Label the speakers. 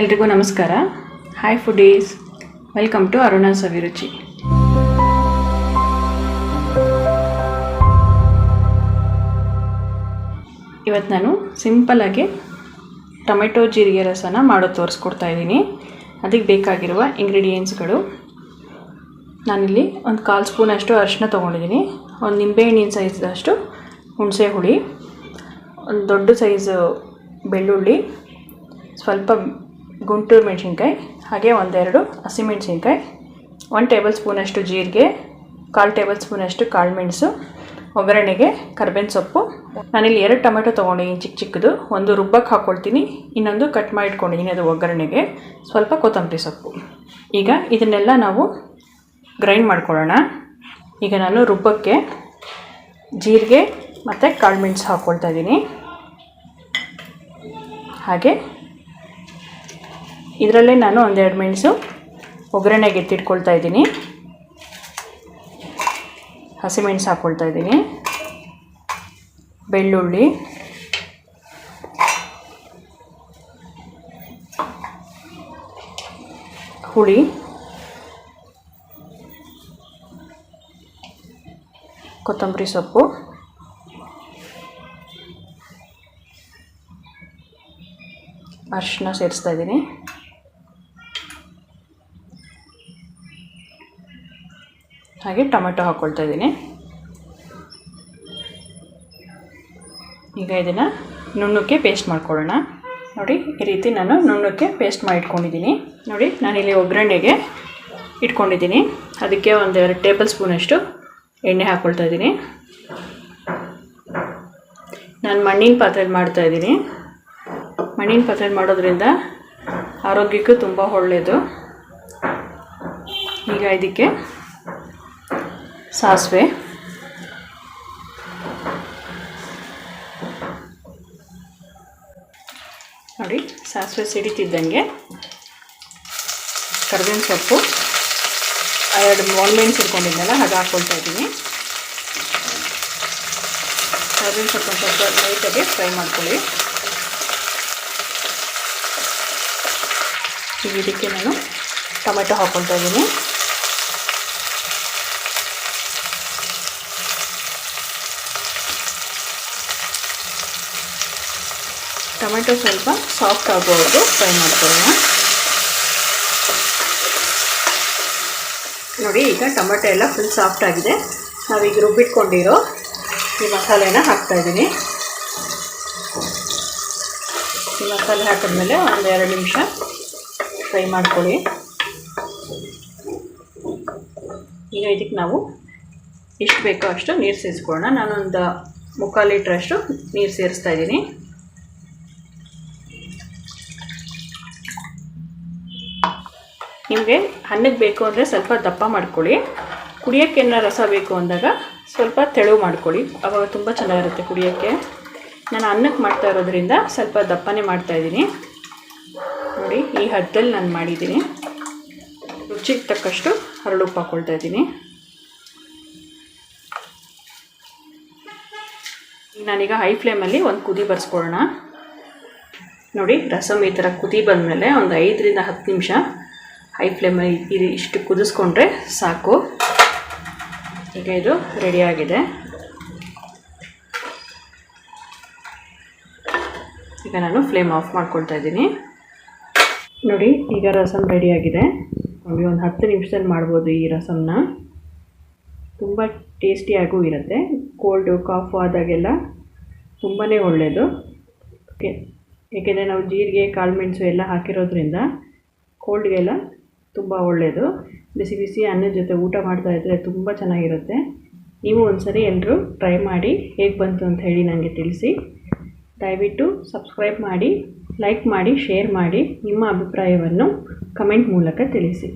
Speaker 1: ಎಲ್ರಿಗೂ ನಮಸ್ಕಾರ. Hi foodies welcome to Aruna Saviruchi ಇವತ್ತು ನಾನು ಸಿಂಪಲಾಗಿ ಟೊಮೆಟೊ ಜೀರಿಗೆ ರಸನ ಮಾಡೋದು ತೋರಿಸ್ಕೊಡ್ತಾ ಇದ್ದೀನಿ. ಅದಕ್ಕೆ ಬೇಕಾಗಿರುವ ಇಂಗ್ರೀಡಿಯೆಂಟ್ಸ್ಗಳು ನಾನಿಲ್ಲಿ ಒಂದು ಕಾಲು ಸ್ಪೂನಷ್ಟು ಅರಿಶಿನ ತೊಗೊಂಡಿದ್ದೀನಿ ಒಂದು ನಿಂಬೆಹಣ್ಣಿನ ಸೈಜ್ದಷ್ಟು ಹುಣಸೆ ಹುಳಿ, ಒಂದು ದೊಡ್ಡ ಸೈಜು ಬೆಳ್ಳುಳ್ಳಿ, ಸ್ವಲ್ಪ ಗುಂಟೂರು ಮೆಣಸಿನ್ಕಾಯಿ, ಹಾಗೆ ಒಂದೆರಡು ಹಸಿಮೆಣಸಿನ್ಕಾಯಿ ಒನ್ ಟೇಬಲ್ ಸ್ಪೂನಷ್ಟು ಜೀರಿಗೆ, ಕಾಲು ಟೇಬಲ್ ಸ್ಪೂನಷ್ಟು ಕಾಳುಮೆಣಸು ಒಗ್ಗರಣೆಗೆ ಕರ್ಬೇವಿನ ಸೊಪ್ಪು. ನಾನಿಲ್ಲಿ ಎರಡು ಟೊಮೆಟೊ ತೊಗೊಂಡಿದ್ದೀನಿ ಚಿಕ್ಕ ಚಿಕ್ಕದು, ಒಂದು ರುಬ್ಬಕ್ಕೆ ಹಾಕ್ಕೊಳ್ತೀನಿ ಇನ್ನೊಂದು ಕಟ್ ಮಾಡಿ ಇಟ್ಕೊಂಡಿದ್ದೀನಿ ಅದು ಒಗ್ಗರಣೆಗೆ, ಸ್ವಲ್ಪ ಕೊತ್ತಂಬರಿ ಸೊಪ್ಪು. ಈಗ ಇದನ್ನೆಲ್ಲ ನಾವು ಗ್ರೈಂಡ್ ಮಾಡ್ಕೊಳ್ಳೋಣ. ಈಗ ನಾನು ರುಬ್ಬಕ್ಕೆ ಜೀರಿಗೆ ಮತ್ತು ಕಾಳುಮೆಣಸು ಹಾಕ್ಕೊಳ್ತಾ ಇದ್ದೀನಿ. ಹಾಗೆ ಇದರಲ್ಲೇ ನಾನು ಒಂದೆರಡು ಮೆಣಸು ಒಗ್ಗರಣೆಗೆ ಎತ್ತಿಟ್ಕೊಳ್ತಾ ಇದ್ದೀನಿ. ಹಸಿಮೆಣಸು ಹಾಕ್ಕೊಳ್ತಾ ಇದ್ದೀನಿ. ಬೆಳ್ಳುಳ್ಳಿ. ಹುಳಿ. ಕೊತ್ತಂಬರಿ ಸೊಪ್ಪು. ಅರಿಶಿನ ಸೇರಿಸ್ತಾ ಇದ್ದೀನಿ. ಹಾಗೆ ಟೊಮೆಟೊ ಹಾಕ್ಕೊಳ್ತಾ ಇದ್ದೀನಿ. ಈಗ ಇದನ್ನು ನುಣ್ಣಕ್ಕೆ ಪೇಸ್ಟ್ ಮಾಡ್ಕೊಳ್ಳೋಣ. ನೋಡಿ, ಈ ರೀತಿ ನಾನು ನುಣ್ಣಕ್ಕೆ ಪೇಸ್ಟ್ ಮಾಡಿ ಇಟ್ಕೊಂಡಿದ್ದೀನಿ ನೋಡಿ, ನಾನಿಲ್ಲಿ ಒಗ್ಗರಣೆಗೆ ಇಟ್ಕೊಂಡಿದ್ದೀನಿ. ಅದಕ್ಕೆ ಒಂದು ಎರಡು ಟೇಬಲ್ ಸ್ಪೂನಷ್ಟು ಎಣ್ಣೆ ಹಾಕ್ಕೊಳ್ತಾ ಇದ್ದೀನಿ. ನಾನು ಮಣ್ಣಿನ ಪಾತ್ರೆಯಲ್ಲಿ ಮಾಡ್ತಾಯಿದ್ದೀನಿ ಮಣ್ಣಿನ ಪಾತ್ರೆಯಲ್ಲಿ ಮಾಡೋದ್ರಿಂದ ಆರೋಗ್ಯಕ್ಕೂ ತುಂಬ ಒಳ್ಳೆಯದು ಈಗ ಇದಕ್ಕೆ ಸಾಸಿವೆ. ನೋಡಿ, ಸಾಸಿವೆ ಸಿಡಿತಿದ್ದಂಗೆ ಕರ್ಬೇವಿನ ಸೊಪ್ಪು ಎರಡು ಒಣಮೆಣಸು ಇಟ್ಕೊಂಡಿದ್ದೆನಲ್ಲ ಅದು ಹಾಕ್ಕೊಳ್ತಾ ಇದ್ದೀನಿ. ಕರ್ಬೇವಿನ ಸೊಪ್ಪು ಸ್ವಲ್ಪ ಲೈಟಾಗಿ ಫ್ರೈ ಮಾಡ್ಕೊಳ್ಳಿ. ಇದಕ್ಕೆ ನಾನು ಟೊಮೆಟೊ ಹಾಕ್ಕೊಳ್ತಾ ಇದ್ದೀನಿ. ಟೊಮೆಟೊ ಸ್ವಲ್ಪ ಸಾಫ್ಟ್ ಆಗೋವರೆಗೂ ಫ್ರೈ ಮಾಡ್ಕೊಳ್ಳೋಣ. ನೋಡಿ, ಈಗ ಟೊಮೆಟೊ ಎಲ್ಲ ಫುಲ್ ಸಾಫ್ಟ್ ಆಗಿದೆ. ನಾವೀಗ ರುಬ್ಬಿಟ್ಕೊಂಡಿರೋ ಈ ಮಸಾಲೆನ ಹಾಕ್ತಾಯಿದ್ದೀನಿ ಈ ಮಸಾಲೆ ಹಾಕಿದ್ಮೇಲೆ ಒಂದು ಎರಡು ನಿಮಿಷ ಫ್ರೈ ಮಾಡ್ಕೊಳ್ಳಿ. ಈಗ ಇದಕ್ಕೆ ನಾವು ಎಷ್ಟು ಬೇಕೋ ಅಷ್ಟು ನೀರು ಸೇರಿಸ್ಕೊಳ್ಳೋಣ. ನಾನೊಂದು ಮುಕ್ಕಾಲು ಲೀಟ್ರಷ್ಟು ನೀರು ಸೇರಿಸ್ತಾ ಇದ್ದೀನಿ. ನಿಮಗೆ ಅನ್ನಕ್ಕೆ ಬೇಕು ಅಂದರೆ ಸ್ವಲ್ಪ ದಪ್ಪ ಮಾಡ್ಕೊಳ್ಳಿ. ಕುಡಿಯೋಕ್ಕೆ ಏನಾರ ರಸ ಬೇಕು ಅಂದಾಗ ಸ್ವಲ್ಪ ತೆಳು ಮಾಡ್ಕೊಳ್ಳಿ. ಅವಾಗ ತುಂಬ ಚೆನ್ನಾಗಿರುತ್ತೆ ಕುಡಿಯೋಕ್ಕೆ. ನಾನು ಅನ್ನಕ್ಕೆ ಮಾಡ್ತಾ ಇರೋದ್ರಿಂದ ಸ್ವಲ್ಪ ದಪ್ಪನೇ ಮಾಡ್ತಾಯಿದ್ದೀನಿ ನೋಡಿ, ಈ ಹದ್ದಲ್ಲಿ ನಾನು ಮಾಡಿದ್ದೀನಿ. ರುಚಿಗೆ ತಕ್ಕಷ್ಟು ಹರಳುಪ್ಪು ಹಾಕ್ಕೊಳ್ತಾ ಇದ್ದೀನಿ. ನಾನೀಗ ಹೈ ಫ್ಲೇಮಲ್ಲಿ ಒಂದು ಕುದಿ ಬರ್ಸ್ಕೊಳ್ಳೋಣ. ನೋಡಿ ರಸಮ್ ಈ ಥರ ಕುದಿ ಬಂದಮೇಲೆ ಒಂದು ಐದರಿಂದ ಹತ್ತು ನಿಮಿಷ ಹೈ ಫ್ಲೇಮಲ್ಲಿ ಇದು ಇಷ್ಟು ಕುದಿಸ್ಕೊಂಡ್ರೆ ಸಾಕು. ಈಗ ಇದು ರೆಡಿಯಾಗಿದೆ ಈಗ ನಾನು ಫ್ಲೇಮ್ ಆಫ್ ಮಾಡ್ಕೊಳ್ತಾ ಇದ್ದೀನಿ. ನೋಡಿ, ಈಗ ರಸಮ್ ರೆಡಿಯಾಗಿದೆ ನೋಡಿ ಒಂದು ಹತ್ತು ನಿಮಿಷದಲ್ಲಿ ಮಾಡ್ಬೋದು ಈ ರಸಮ್ನ ತುಂಬ ಟೇಸ್ಟಿಯಾಗೂ ಇರುತ್ತೆ. ಕೋಲ್ಡು ಕಾಫು ಆದಾಗೆಲ್ಲ ತುಂಬಾ ಒಳ್ಳೆಯದು ಏಕೆಂದರೆ ನಾವು ಜೀರಿಗೆ, ಕಾಳುಮೆಣಸು ಎಲ್ಲ ಹಾಕಿರೋದ್ರಿಂದ ಕೋಲ್ಡ್ಗೆಲ್ಲ ತುಂಬ ಒಳ್ಳೆಯದು ಬಿಸಿ ಬಿಸಿ ಅನ್ನದ ಜೊತೆ ಊಟ ಮಾಡ್ತಾ ಇದ್ದರೆ ತುಂಬ ಚೆನ್ನಾಗಿರುತ್ತೆ. ನೀವು ಒಂದ್ಸರಿ ಎಲ್ಲರೂ ಟ್ರೈ ಮಾಡಿ ಹೇಗೆ ಬಂತು ಅಂತ ಹೇಳಿ ನನಗೆ ತಿಳಿಸಿ. ದಯವಿಟ್ಟು ಸಬ್ಸ್ಕ್ರೈಬ್ ಮಾಡಿ, ಲೈಕ್ ಮಾಡಿ, ಶೇರ್ ಮಾಡಿ ನಿಮ್ಮ ಅಭಿಪ್ರಾಯವನ್ನು ಕಮೆಂಟ್ ಮೂಲಕ ತಿಳಿಸಿ.